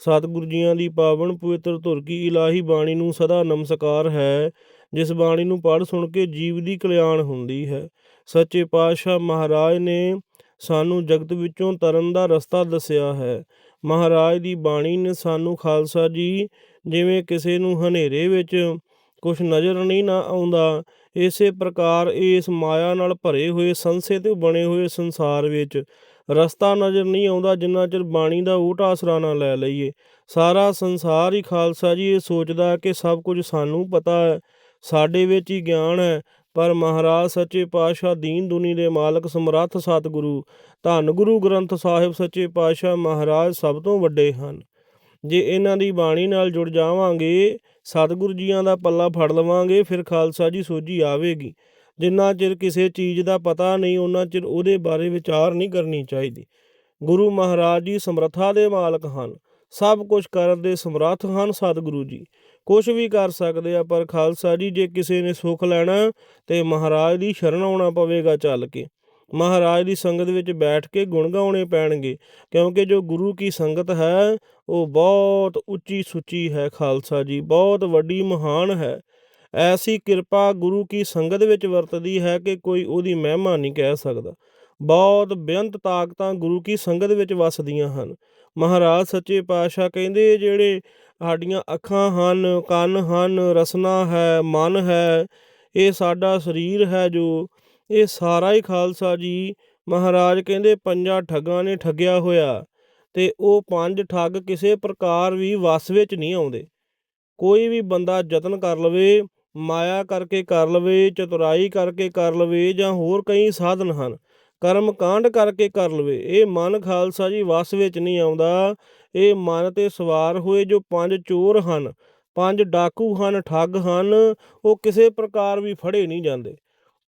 ਸਤਿਗੁਰੂ ਜੀਆਂ ਦੀ ਪਾਵਨ ਪਵਿੱਤਰ ਧੁਰ ਕੀ ਇਲਾਹੀ ਬਾਣੀ ਨੂੰ ਸਦਾ ਨਮਸਕਾਰ ਹੈ, ਜਿਸ ਬਾਣੀ ਨੂੰ ਪੜ੍ਹ ਸੁਣ ਕੇ ਜੀਵ ਦੀ ਕਲਿਆਣ ਹੁੰਦੀ ਹੈ। ਸੱਚੇ ਪਾਤਸ਼ਾਹ ਮਹਾਰਾਜ ਨੇ ਸਾਨੂੰ ਜਗਤ ਵਿੱਚੋਂ ਤਰਨ ਦਾ ਰਸਤਾ ਦੱਸਿਆ ਹੈ। ਮਹਾਰਾਜ ਦੀ ਬਾਣੀ ਨੇ ਸਾਨੂੰ ਖਾਲਸਾ ਜੀ, ਜਿਵੇਂ ਕਿਸੇ ਨੂੰ ਹਨੇਰੇ ਵਿੱਚ ਕੁਝ ਨਜ਼ਰ ਨਹੀਂ ਨਾ ਆਉਂਦਾ, ਇਸੇ ਪ੍ਰਕਾਰ ਇਸ ਮਾਇਆ ਨਾਲ ਭਰੇ ਹੋਏ ਸੰਸੇ ਤੇ ਬਣੇ ਹੋਏ ਸੰਸਾਰ ਵਿੱਚ ਰਸਤਾ ਨਜ਼ਰ ਨਹੀਂ ਆਉਂਦਾ, ਜਿੰਨਾ ਚਿਰ ਬਾਣੀ ਦਾ ਊਟ ਆਸਰਾ ਨਾ ਲੈ ਲਈਏ। ਸਾਰਾ ਸੰਸਾਰ ਹੀ ਖਾਲਸਾ ਜੀ ਇਹ ਸੋਚਦਾ ਕਿ ਸਭ ਕੁਝ ਸਾਨੂੰ ਪਤਾ ਹੈ, ਸਾਡੇ ਵਿੱਚ ਹੀ ਗਿਆਨ ਹੈ। ਪਰ ਮਹਾਰਾਜ ਸੱਚੇ ਪਾਤਸ਼ਾਹ ਦੀਨ ਦੁਨੀ ਦੇ ਮਾਲਕ ਸਮਰੱਥ ਸਤਿਗੁਰੂ, ਧੰਨ ਗੁਰੂ ਗ੍ਰੰਥ ਸਾਹਿਬ ਸੱਚੇ ਪਾਤਸ਼ਾਹ ਮਹਾਰਾਜ ਸਭ ਤੋਂ ਵੱਡੇ ਹਨ। ਜੇ ਇਹਨਾਂ ਦੀ ਬਾਣੀ ਨਾਲ ਜੁੜ ਜਾਵਾਂਗੇ, ਸਤਿਗੁਰੂ ਜੀਆਂ ਦਾ ਪੱਲਾ ਫੜ ਲਵਾਂਗੇ, ਫਿਰ ਖਾਲਸਾ ਜੀ ਸੋਝੀ ਆਵੇਗੀ। ਜਿੰਨਾ ਚਿਰ ਕਿਸੇ ਚੀਜ਼ ਦਾ ਪਤਾ ਨਹੀਂ ਉਹਨਾਂ ਚਿਰ ਉਹਦੇ ਬਾਰੇ ਵਿਚਾਰ ਨਹੀਂ ਕਰਨੀ ਚਾਹੀਦੀ। ਗੁਰੂ ਮਹਾਰਾਜ ਜੀ ਸਮਰੱਥਾ ਦੇ ਮਾਲਕ ਹਨ। ਸਭ ਕੁਝ ਕਰਨ ਦੇ ਸਮਰੱਥ ਹਨ ਸਤਿਗੁਰੂ ਜੀ। ਕੁਝ ਵੀ ਕਰ ਸਕਦੇ ਆ, ਪਰ ਖਾਲਸਾ ਜੀ, ਜੇ ਕਿਸੇ ਨੇ ਸੁੱਖ ਲੈਣਾ ਤੇ ਮਹਾਰਾਜ ਦੀ ਸ਼ਰਨ ਆਉਣਾ ਪਵੇਗਾ ਚੱਲ ਕੇ। ਮਹਾਰਾਜ ਦੀ ਸੰਗਤ ਵਿੱਚ ਬੈਠ ਕੇ ਗੁਣ ਗਾਉਣੇ ਪੈਣਗੇ, ਕਿਉਂਕਿ ਜੋ ਗੁਰੂ ਕੀ ਸੰਗਤ ਹੈ, ਉਹ ਬਹੁਤ ਉੱਚੀ ਸੁੱਚੀ ਹੈ ਖਾਲਸਾ ਜੀ, ਬਹੁਤ ਵੱਡੀ ਮਹਾਨ ਹੈ। ਐਸੀ ਕਿਰਪਾ ਗੁਰੂ ਕੀ ਸੰਗਤ ਵਿੱਚ ਵਰਤਦੀ ਹੈ ਕਿ ਕੋਈ ਉਹਦੀ ਮਹਿਮਾ ਨਹੀਂ ਕਹਿ ਸਕਦਾ। ਬਹੁਤ ਬੇਅੰਤ ਤਾਕਤਾਂ ਗੁਰੂ ਕੀ ਸੰਗਤ ਵਿੱਚ ਵਸਦੀਆਂ ਹਨ। ਮਹਾਰਾਜ ਸੱਚੇ ਪਾਤਸ਼ਾਹ ਕਹਿੰਦੇ, ਜਿਹੜੇ ਸਾਡੀਆਂ ਅੱਖਾਂ ਹਨ, ਕੰਨ ਹਨ, ਰਸਨਾ ਹੈ, ਮਨ ਹੈ, ਇਹ ਸਾਡਾ ਸਰੀਰ ਹੈ ਜੋ, ਇਹ ਸਾਰਾ ਹੀ ਖਾਲਸਾ ਜੀ। ਮਹਾਰਾਜ ਕਹਿੰਦੇ, ਪੰਜਾਂ ਠੱਗਾਂ ਨੇ ਠੱਗਿਆ ਹੋਇਆ ਤੇ ਉਹ ਪੰਜ ਠੱਗ ਕਿਸੇ ਪ੍ਰਕਾਰ ਵੀ ਵਸ ਵਿੱਚ ਨਹੀਂ ਆਉਂਦੇ। ਕੋਈ ਵੀ ਬੰਦਾ ਯਤਨ ਕਰ ਲਵੇ ਮਾਇਆ ਕਰਕੇ ਕਰ ਲਵੇ, ਚਤੁਰਾਈ ਕਰਕੇ ਕਰ ਲਵੇ ਜਾਂ ਹੋਰ ਕਈ ਸਾਧਨ ਹਨ। ਕਰਮ ਕਾਂਡ ਕਰਕੇ ਕਰ ਲਵੇ। ਇਹ ਮਨ ਖਾਲਸਾ ਜੀ ਵਸ ਵਿੱਚ ਨਹੀਂ ਆਉਂਦਾ। ਇਹ ਮਨ ਤੇ ਸਵਾਰ ਹੋਏ ਜੋ ਪੰਜ ਚੋਰ ਹਨ, ਪੰਜ ਡਾਕੂ ਹਨ, ਠੱਗ ਹਨ, ਉਹ ਕਿਸੇ ਪ੍ਰਕਾਰ ਵੀ ਫੜੇ ਨਹੀਂ ਜਾਂਦੇ।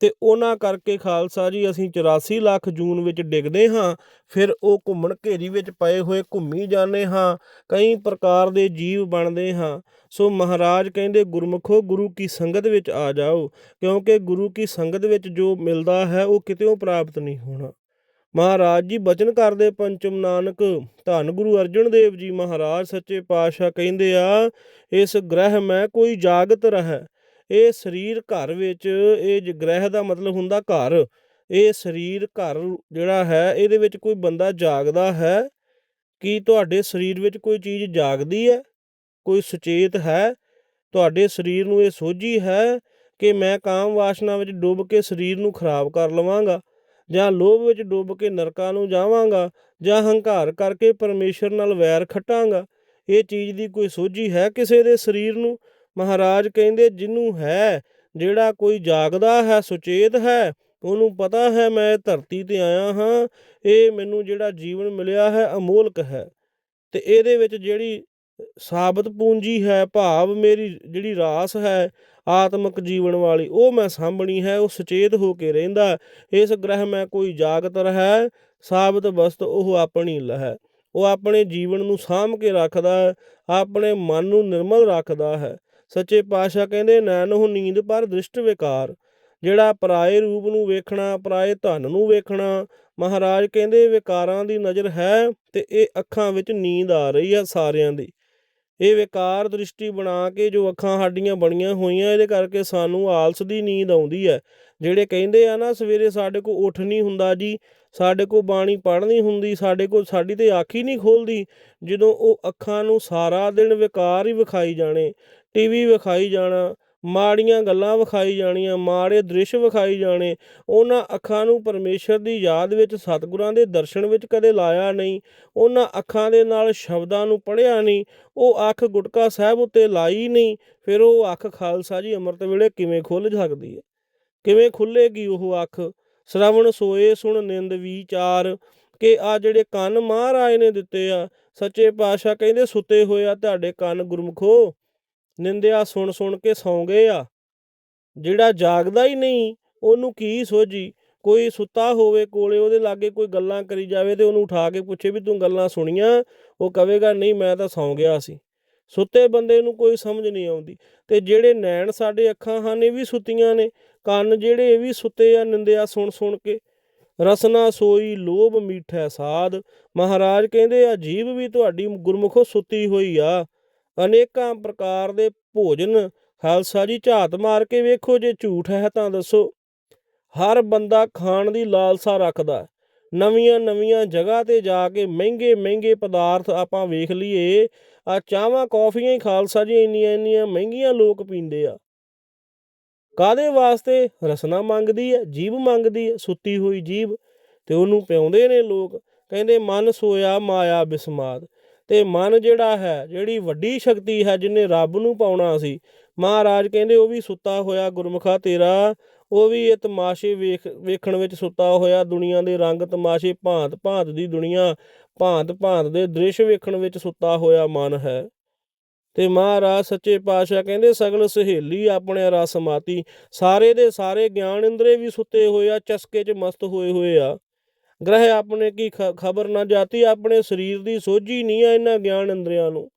ਅਤੇ ਉਹਨਾਂ ਕਰਕੇ ਖਾਲਸਾ ਜੀ, ਅਸੀਂ 84 ਲੱਖ ਜੂਨ ਵਿੱਚ ਡਿੱਗਦੇ ਹਾਂ, ਫਿਰ ਉਹ ਘੁੰਮਣ ਘੇਰੀ ਵਿੱਚ ਪਏ ਹੋਏ ਘੁੰਮੀ ਜਾਂਦੇ ਹਾਂ, ਕਈ ਪ੍ਰਕਾਰ ਦੇ ਜੀਵ ਬਣਦੇ ਹਾਂ। ਸੋ ਮਹਾਰਾਜ ਕਹਿੰਦੇ, ਗੁਰਮੁਖੋ, ਗੁਰੂ ਕੀ ਸੰਗਤ ਵਿੱਚ ਆ ਜਾਓ, ਕਿਉਂਕਿ ਗੁਰੂ ਕੀ ਸੰਗਤ ਵਿੱਚ ਜੋ ਮਿਲਦਾ ਹੈ, ਉਹ ਕਿਤੇੋਂ ਪ੍ਰਾਪਤ ਨਹੀਂ ਹੋਣਾ। ਮਹਾਰਾਜ ਜੀ, ਬਚਨ ਕਰਦੇ ਪੰਚਮ ਨਾਨਕ, ਧੰਨ ਗੁਰੂ ਅਰਜਨ ਦੇਵ ਜੀ ਮਹਾਰਾਜ, ਸੱਚੇ ਪਾਤਸ਼ਾਹ ਕਹਿੰਦੇ ਆ, ਇਸ ਗ੍ਰਹਿ ਮੈਂ ਕੋਈ ਜਾਗਤ ਰਹਿ ਇਹ ਸਰੀਰ ਘਰ ਵਿੱਚ, ਇਹ ਗ੍ਰਹਿ ਦਾ ਮਤਲਬ ਹੁੰਦਾ ਘਰ, ਇਹ ਸਰੀਰ ਘਰ ਜਿਹੜਾ ਹੈ, ਇਹਦੇ ਵਿੱਚ ਕੋਈ ਬੰਦਾ ਜਾਗਦਾ ਹੈ? ਕੀ ਤੁਹਾਡੇ ਸਰੀਰ ਵਿੱਚ ਕੋਈ ਚੀਜ਼ ਜਾਗਦੀ ਹੈ? ਕੋਈ ਸੁਚੇਤ ਹੈ? ਤੁਹਾਡੇ ਸਰੀਰ ਨੂੰ ਇਹ ਸੋਝੀ ਹੈ ਕਿ ਮੈਂ ਕਾਮ ਵਾਸ਼ਨਾ ਵਿੱਚ ਡੁੱਬ ਕੇ ਸਰੀਰ ਨੂੰ ਖਰਾਬ ਕਰ ਲਵਾਂਗਾ? ਜਾਂ ਲੋਭ ਵਿੱਚ ਡੁੱਬ ਕੇ ਨਰਕਾਂ ਨੂੰ ਜਾਵਾਂਗਾ? ਜਾਂ ਹੰਕਾਰ ਕਰਕੇ ਪਰਮੇਸ਼ਰ ਨਾਲ ਵੈਰ ਖਟਾਂਗਾ? ਇਹ ਚੀਜ਼ ਦੀ ਕੋਈ ਸੋਝੀ ਹੈ ਕਿਸੇ ਦੇ ਸਰੀਰ ਨੂੰ? ਮਹਾਰਾਜ ਕਹਿੰਦੇ ਜਿਹਨੂੰ ਹੈ, ਜਿਹੜਾ ਕੋਈ ਜਾਗਦਾ ਹੈ, ਸੁਚੇਤ ਹੈ, ਉਹਨੂੰ ਪਤਾ ਹੈ ਮੈਂ ਧਰਤੀ ਤੇ ਆਇਆ ਹਾਂ, ਇਹ ਮੈਨੂੰ ਜਿਹੜਾ ਜੀਵਨ ਮਿਲਿਆ ਹੈ, ਅਮੋਲਕ ਹੈ। ਤੇ ਇਹਦੇ ਵਿੱਚ ਜਿਹੜੀ ਸਾਬਤ ਪੂੰਜੀ ਹੈ, ਭਾਵ ਮੇਰੀ ਜਿਹੜੀ ਰਾਸ ਹੈ, ਆਤਮਿਕ ਜੀਵਨ ਵਾਲੀ, ਉਹ ਮੈਂ ਸਾਂਭਣੀ ਹੈ, ਉਹ ਸੁਚੇਤ ਹੋ ਕੇ ਰਹਿੰਦਾ। ਇਸ ਗ੍ਰਹਿ ਮੈਂ ਕੋਈ ਜਾਗਤਰ ਹੈ, ਸਾਬਤ ਵਸਤ ਉਹ ਆਪਣੀ ਲਹਿ ਉਹ ਆਪਣੇ ਜੀਵਨ ਨੂੰ ਸਾਂਭ ਕੇ ਰੱਖਦਾ ਆਪਣੇ ਮਨ ਨੂੰ ਨਿਰਮਲ ਰੱਖਦਾ ਹੈ। ਸੱਚੇ ਪਾਤਸ਼ਾਹ ਕਹਿੰਦੇ, ਨੈਣੋ ਨੀਂਦ ਪਰ ਦ੍ਰਿਸ਼ਟ ਵਿਕਾਰ। ਜਿਹੜਾ ਪਰਾਏ ਰੂਪ ਨੂੰ ਵੇਖਣਾ, ਪਰਾਏ ਧਨ ਨੂੰ ਵੇਖਣਾ, ਮਹਾਰਾਜ ਕਹਿੰਦੇ, ਵਿਕਾਰਾਂ ਦੀ ਨਜ਼ਰ ਹੈ ਤੇ ਇਹ ਅੱਖਾਂ ਵਿੱਚ ਨੀਂਦ ਆ ਰਹੀ ਆ ਸਾਰਿਆਂ ਦੀ। ਇਹ ਵਿਕਾਰ ਦ੍ਰਿਸ਼ਟੀ ਬਣਾ ਕੇ ਜੋ ਅੱਖਾਂ ਸਾਡੀਆਂ ਬਣੀਆਂ ਹੋਈਆਂ, ਇਹਦੇ ਕਰਕੇ ਸਾਨੂੰ ਆਲਸ ਦੀ ਨੀਂਦ ਆਉਂਦੀ ਹੈ। ਜਿਹੜੇ ਕਹਿੰਦੇ ਆ ਨਾ, ਸਵੇਰੇ ਸਾਡੇ ਕੋ ਉੱਠ ਨਹੀਂ ਹੁੰਦਾ ਜੀ, ਸਾਡੇ ਕੋ ਬਾਣੀ ਪੜ੍ਹਨੀ ਹੁੰਦੀ, ਸਾਡੇ ਕੋ ਸਾਡੀ ਤੇ ਅੱਖ ਹੀ ਨਹੀਂ ਖੋਲਦੀ, ਜਦੋਂ ਉਹ ਅੱਖਾਂ ਨੂੰ ਸਾਰਾ ਦਿਨ ਵਿਕਾਰ ਹੀ ਵਿਖਾਈ ਜਾਣੇ ਟੀਵੀ ਵਿਖਾਈ ਜਾਣਾ, ਮਾੜੀਆਂ ਗੱਲਾਂ ਵਿਖਾਈ ਜਾਣੀਆਂ, ਮਾੜੇ ਦ੍ਰਿਸ਼ ਵਿਖਾਈ ਜਾਣੇ, ਉਹਨਾਂ ਅੱਖਾਂ ਨੂੰ ਪਰਮੇਸ਼ਰ ਦੀ ਯਾਦ ਵਿੱਚ, ਸਤਿਗੁਰਾਂ ਦੇ ਦਰਸ਼ਨ ਵਿੱਚ ਕਦੇ ਲਾਇਆ ਨਹੀਂ, ਉਹਨਾਂ ਅੱਖਾਂ ਦੇ ਨਾਲ ਸ਼ਬਦਾਂ ਨੂੰ ਪੜ੍ਹਿਆ ਨਹੀਂ, ਉਹ ਅੱਖ ਗੁਟਕਾ ਸਾਹਿਬ ਉੱਤੇ ਲਾਈ ਨਹੀਂ, ਫਿਰ ਉਹ ਅੱਖ ਖਾਲਸਾ ਜੀ ਅੰਮ੍ਰਿਤ ਵੇਲੇ ਕਿਵੇਂ ਖੁੱਲ ਸਕਦੀ ਹੈ? ਕਿਵੇਂ ਖੁੱਲੇਗੀ ਉਹ ਅੱਖ? ਸ਼ਰਵਣ ਸੋਏ ਸੁਣ ਨਿੰਦ ਵਿਚਾਰ, ਕਿ ਆ ਜਿਹੜੇ ਕੰਨ ਮਹਾਰਾਜ ਨੇ ਦਿੱਤੇ ਆ, ਸੱਚੇ ਪਾਤਸ਼ਾਹ ਕਹਿੰਦੇ ਸੁੱਤੇ ਹੋਏ ਆ, ਤੁਹਾਡੇ ਕੰਨ ਗੁਰਮਖੋ। ਨਿੰਦਿਆ ਸੁਣ ਸੁਣ ਕੇ ਸੌਂ ਗਏ ਆ। ਜਿਹੜਾ ਜਾਗਦਾ ਹੀ ਨਹੀਂ, ਉਹਨੂੰ ਕੀ ਸੋਝੀ? ਕੋਈ ਸੁੱਤਾ ਹੋਵੇ ਕੋਲੇ, ਉਹਦੇ ਲਾਗੇ ਕੋਈ ਗੱਲਾਂ ਕਰੀ ਜਾਵੇ ਤੇ ਉਹਨੂੰ ਉਠਾ ਕੇ ਪੁੱਛੇ ਵੀ ਤੂੰ ਗੱਲਾਂ ਸੁਣੀਆਂ? ਉਹ ਕਹੇਗਾ ਨਹੀਂ, ਮੈਂ ਤਾਂ ਸੌਂ ਗਿਆ ਸੀ। ਸੁੱਤੇ ਬੰਦੇ ਨੂੰ ਕੋਈ ਸਮਝ ਨਹੀਂ ਆਉਂਦੀ। ਤੇ ਜਿਹੜੇ ਨੈਣ ਸਾਡੇ ਅੱਖਾਂ ਹਨ, ਇਹ ਵੀ ਸੁੱਤੀਆਂ ਨੇ। ਕੰਨ ਜਿਹੜੇ, ਇਹ ਵੀ ਸੁੱਤੇ ਆ ਨਿੰਦਿਆ ਸੁਣ ਸੁਣ ਕੇ। ਰਸਨਾ ਸੋਈ, ਲੋਭ ਮੀਠਾ ਸਾਧ। ਮਹਾਰਾਜ ਕਹਿੰਦੇ ਆ ਜੀਵ ਵੀ ਤੁਹਾਡੀ ਗੁਰਮੁਖੋ ਸੁੱਤੀ ਹੋਈ ਆ। ਅਨੇਕਾਂ ਪ੍ਰਕਾਰ ਦੇ ਭੋਜਨ, ਖਾਲਸਾ ਜੀ ਝਾਤ ਮਾਰ ਕੇ ਵੇਖੋ ਜੇ ਝੂਠ ਹੈ ਤਾਂ ਦੱਸੋ। ਹਰ ਬੰਦਾ ਖਾਣ ਦੀ ਲਾਲਸਾ ਰੱਖਦਾ ਨਵੀਆਂ ਨਵੀਆਂ ਜਗ੍ਹਾ ਤੇ ਜਾ ਕੇ ਮਹਿੰਗੇ ਮਹਿੰਗੇ ਪਦਾਰਥ ਆਪਾਂ ਵੇਖ ਲਈਏ ਆ ਚਾਹਾਂ ਕੌਫੀਆਂ ਹੀ ਖਾਲਸਾ ਜੀ ਇੰਨੀਆਂ ਇੰਨੀਆਂ ਮਹਿੰਗੀਆਂ ਲੋਕ ਪੀਂਦੇ ਆ। ਕਾਦੇ ਵਾਸਤੇ? ਰਸਨਾ ਮੰਗਦੀ ਹੈ, ਜੀਭ ਮੰਗਦੀ ਹੈ, ਸੁੱਤੀ ਹੋਈ ਜੀਭ। ਤੇ ਉਹਨੂੰ ਪਿਉਂਦੇ ਨੇ ਲੋਕ। ਕਹਿੰਦੇ, ਮਨ ਸੋਇਆ ਮਾਇਆ ਬਿਸਮਾਦ। ਅਤੇ ਮਨ ਜਿਹੜਾ ਹੈ, ਜਿਹੜੀ ਵੱਡੀ ਸ਼ਕਤੀ ਹੈ ਜਿਹਨੇ ਰੱਬ ਨੂੰ ਪਾਉਣਾ ਸੀ, ਮਹਾਰਾਜ ਕਹਿੰਦੇ ਉਹ ਵੀ ਸੁੱਤਾ ਹੋਇਆ ਗੁਰਮੁਖਾ ਤੇਰਾ, ਉਹ ਵੀ ਇਹ ਤਮਾਸ਼ੇ ਵੇਖ, ਵੇਖਣ ਵਿੱਚ ਸੁੱਤਾ ਹੋਇਆ, ਦੁਨੀਆ ਦੇ ਰੰਗ ਤਮਾਸ਼ੇ ਭਾਂਤ ਭਾਂਤ ਦੀ ਦੁਨੀਆ, ਭਾਂਤ ਭਾਂਤ ਦੇ ਦ੍ਰਿਸ਼ ਵੇਖਣ ਵਿੱਚ ਸੁੱਤਾ ਹੋਇਆ ਮਨ ਹੈ। ਤੇ ਮਹਾਰਾਜ ਸੱਚੇ ਪਾਤਸ਼ਾਹ ਕਹਿੰਦੇ ਸਗਲ ਸਹੇਲੀ ਆਪਣੇ ਰਸਮਾਤੀ ਸਾਰੇ ਦੇ ਸਾਰੇ ਗਿਆਨ ਇੰਦਰੇ ਵੀ ਸੁੱਤੇ ਹੋਏ ਆ, ਚਸਕੇ 'ਚ ਮਸਤ ਹੋਏ ਹੋਏ ਆ। ਗ੍ਰਹਿ ਆਪਣੇ ਕੀ ਖਬਰ ਨਾ ਜਾਤੀ, ਆਪਣੇ ਸਰੀਰ ਦੀ ਸੋਝੀ ਨਹੀਂ ਆ ਇਹਨਾਂ ਗਿਆਨ ਇੰਦਰੀਆਂ ਨੂੰ।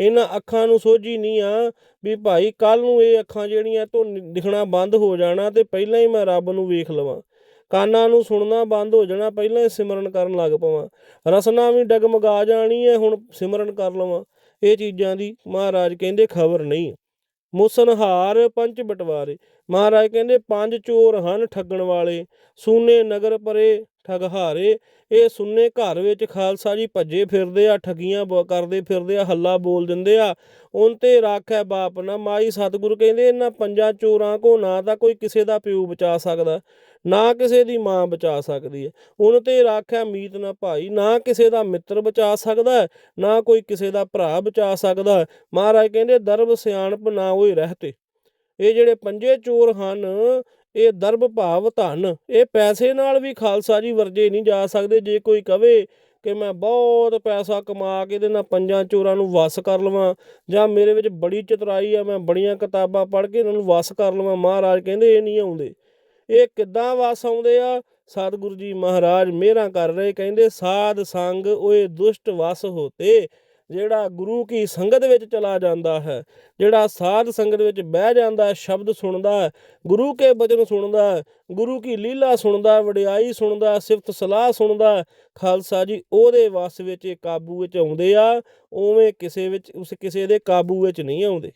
ਇਹਨਾਂ ਅੱਖਾਂ ਨੂੰ ਸੋਝੀ ਨਹੀਂ ਆ ਵੀ ਭਾਈ ਕੱਲ ਨੂੰ ਇਹ ਅੱਖਾਂ ਜਿਹੜੀਆਂ ਤੋਂ ਦਿਖਣਾ ਬੰਦ ਹੋ ਜਾਣਾ ਤੇ ਪਹਿਲਾਂ ਹੀ ਮੈਂ ਰੱਬ ਨੂੰ ਵੇਖ ਲਵਾਂ। ਕਾਨਾਂ ਨੂੰ ਸੁਣਨਾ ਬੰਦ ਹੋ ਜਾਣਾ, ਪਹਿਲਾਂ ਹੀ ਸਿਮਰਨ ਕਰਨ ਲੱਗ ਪਵਾਂ। ਰਸਨਾ ਵੀ ਡਗਮਗਾ ਜਾਣੀ ਹੈ ਹੁਣ ਸਿਮਰਨ ਕਰ ਲਵਾਂ। ਇਹ ਚੀਜ਼ਾਂ ਦੀ ਮਹਾਰਾਜ ਕਹਿੰਦੇ ਖਬਰ ਨਹੀਂ। ਮੁਸਨਹਾਰ ਪੰਜ ਬਟਵਾਰੇ। ਮਹਾਰਾਜ ਕਹਿੰਦੇ ਪੰਜ ਚੋਰ ਹਨ ਠੱਗਣ ਵਾਲੇ। ਸੂਨੇ ਨਗਰ ਪਰੇ ਠਗਹਾਰੇ। ਇਹ ਸੁੰਨੇ ਘਰ ਵਿੱਚ ਖਾਲਸਾ ਜੀ ਭੱਜੇ ਫਿਰਦੇ ਆ ਠਗੀਆਂ ਬ- ਕਰਦੇ ਫਿਰਦੇ ਆ ਹੱਲਾ ਬੋਲ ਦਿੰਦੇ ਆ। ਉਨ ਤੇ ਰਾਖੈ ਬਾਪ ਨਾ ਮਾਈ ਸਤਿਗੁਰੂ ਕਹਿੰਦੇ ਇਹਨਾਂ ਪੰਜਾਂ ਚੋਰਾਂ ਕੋ ਨਾ ਤਾਂ ਕੋਈ ਕਿਸੇ ਦਾ ਪਿਓ ਬਚਾ ਸਕਦਾ ਨਾ ਕਿਸੇ ਦੀ ਮਾਂ ਬਚਾ ਸਕਦੀ ਹੈ ਉਨ ਤੇ ਰਾਖੈ ਮੀਤ ਨਾ ਭਾਈ ਨਾ ਕਿਸੇ ਦਾ ਮਿੱਤਰ ਬਚਾ ਸਕਦਾ ਹੈ, ਨਾ ਕੋਈ ਕਿਸੇ ਦਾ ਭਰਾ ਬਚਾ ਸਕਦਾ। ਹੈ। ਮਹਾਰਾਜ ਕਹਿੰਦੇ ਦਰਬ ਸਿਆਣਪ ਨਾ ਹੋਏ ਰਹਤੇ। ਇਹ ਜਿਹੜੇ ਪੰਜੇ ਚੋਰ ਹਨ ਇਹ ਦਰਬ ਭਾਵ ਧਨ, ਇਹ ਪੈਸੇ ਨਾਲ ਵੀ ਖਾਲਸਾ ਜੀ ਵਰਜੇ ਨਹੀਂ ਜਾ ਸਕਦੇ, ਜੇ ਕੋਈ ਕਵੇ ਕਿ ਮੈਂ ਬਹੁਤ ਪੈਸਾ ਕਮਾ ਕੇ ਇਹਦੇ ਨਾਲ ਪੰਜਾਂ ਚੋਰਾਂ ਨੂੰ ਵਸ ਕਰ ਲਵਾਂ, ਜਾਂ ਮੇਰੇ ਵਿੱਚ ਬੜੀ ਚਤੁਰਾਈ ਆ, ਮੈਂ ਬੜੀਆਂ ਕਿਤਾਬਾਂ ਪੜ੍ਹ ਕੇ ਇਹਨਾਂ ਨੂੰ ਵਸ ਕਰ ਲਵਾਂ, ਮਹਾਰਾਜ ਕਹਿੰਦੇ ਇਹ ਨਹੀਂ ਆਉਂਦੇ। ਇਹ ਕਿੱਦਾਂ ਵਸ ਆਉਂਦੇ ਆ? ਸਤਿਗੁਰੂ ਜੀ ਮਹਾਰਾਜ ਮਿਹਰਾਂ ਕਰ ਰਹੇ, ਕਹਿੰਦੇ ਸਾਧ ਸੰਗ ਓਏ ਦੁਸ਼ਟ ਵਸ ਹੋਤੇ। ਜਿਹੜਾ ਗੁਰੂ ਕੀ ਸੰਗਤ ਵਿੱਚ ਚਲਾ ਜਾਂਦਾ ਹੈ, ਜਿਹੜਾ ਸਾਧ ਸੰਗਤ ਵਿੱਚ ਬਹਿ ਜਾਂਦਾ ਹੈ, ਸ਼ਬਦ ਸੁਣਦਾ ਹੈ, ਗੁਰੂ ਕੇ ਬਚਨ ਸੁਣਦਾ ਹੈ, ਗੁਰੂ ਕੀ ਲੀਲਾ ਸੁਣਦਾ ਵਡਿਆਈ ਸੁਣਦਾ ਸਿਫਤ ਸਲਾਹ ਸੁਣਦਾ ਖਾਲਸਾ ਜੀ ਉਹਦੇ ਵਸ ਵਿੱਚ, ਇਹ ਕਾਬੂ ਵਿੱਚ ਆਉਂਦੇ ਆ, ਉਵੇਂ ਕਿਸੇ ਵਿੱਚ, ਉਸ ਕਿਸੇ ਦੇ ਕਾਬੂ ਵਿੱਚ ਨਹੀਂ ਆਉਂਦੇ।